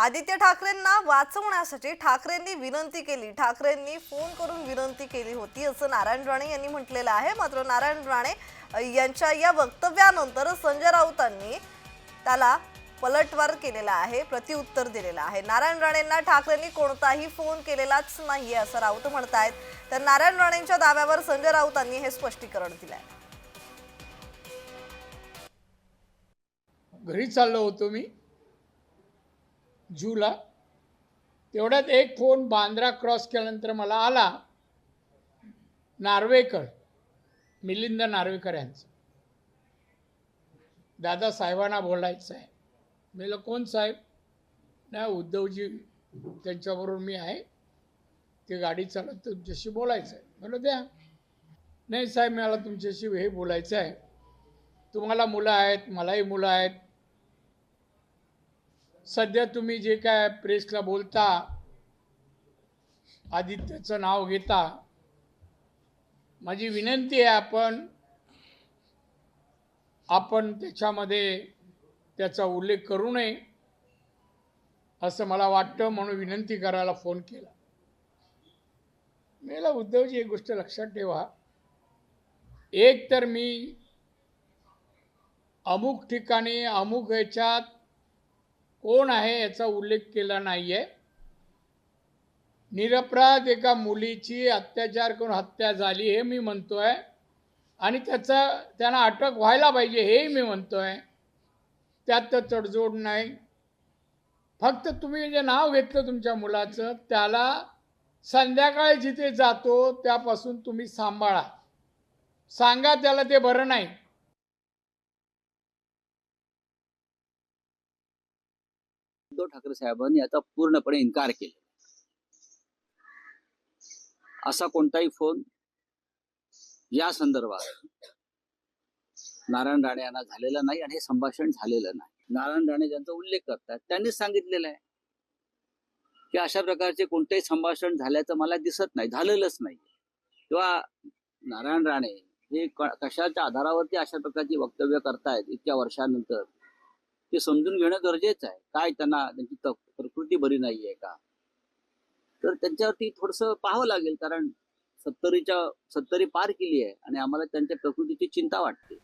आदित्य ठाकरेंना वाचवण्यासाठी ठाकरेंनी विनंती केली. ठाकरेंनी फोन करून विनंती केली होती असं नारायण राणे यांनी म्हटलेलं आहे. मात्र नारायण राणे यांच्या या वक्तव्यानंतर संजय राऊतांनी त्याला पलटवार केलेला आहे प्रतिउत्तर दिलेलं आहे. नारायण राणेंना ठाकरेंनी कोणताही फोन केलेलाच नाहीये असं राऊत म्हणतायत. तर नारायण राणेंच्या दाव्यावर संजय राऊतांनी हे स्पष्टीकरण दिलंय. घरी चाललो होतो मी. जूला. तेवढ्यात एक फोन बांद्रा क्रॉस केल्यानंतर मला आला. नार्वेकर मिलिंद नार्वेकर यांचा. दादा साहेबांना बोलायचं आहे. मी कोण साहेब? नाही उद्धवजी. त्यांच्याबरोबर मी आहे. ते गाडी चालत तुमच्याशी बोलायचं आहे. म्हणलं द्या. नाही साहेब मला तुमच्याशी हे बोलायचं आहे. तुम्हाला मुलं आहेत मलाही मुलं आहेत. सध्या तुम्ही जे काय प्रेसला बोलता आदित्यचं नाव घेता माझी विनंती आहे आपण आपण त्याच्यामध्ये त्याचा उल्लेख करू नये असं मला वाटतं म्हणून विनंती करायला फोन केला. मला उद्धवजी एक गोष्ट लक्षात ठेवा. एक तर मी अमुक ठिकाणी अमुक ह्याच्यात कोण आहे याचा उल्लेख केला नाही आहे निरपराध एका मुलीची अत्याचार करून हत्या झाली हे मी म्हणतोय. आणि त्याचा त्यांना अटक व्हायला पाहिजे हेही मी म्हणतो आहे त्यात तर तडजोड नाही. फक्त तुम्ही जे नाव घेतलं तुमच्या मुलाचं त्याला संध्याकाळी जिथे जातो त्यापासून तुम्ही सांभाळा. सांगा त्याला ते बरं नाही. उद्धव ठाकरे साहेबांनी याचा पूर्णपणे इन्कार केला. असा कोणताही फोन या संदर्भात नारायण राणे यांना झालेला नाही आणि हे संभाषण झालेलं नाही. नारायण राणे ज्यांचा उल्लेख करतात त्यांनीच सांगितलेलं आहे. की अशा प्रकारचे कोणतेही संभाषण झाल्याचं मला दिसत नाही झालेलंच नाही. किंवा नारायण राणे हे कशाच्या आधारावरती अशा प्रकारची वक्तव्य करतायत इतक्या वर्षानंतर? ते समजून घेणं गरजेचं आहे. काय त्यांना त्यांची प्रकृती बरी नाही आहे का? तर त्यांच्यावरती थोडंसं पाहावं लागेल कारण सत्तरीच्या सत्तरी पार केली आहे आणि आम्हाला त्यांच्या प्रकृतीची चिंता वाटते.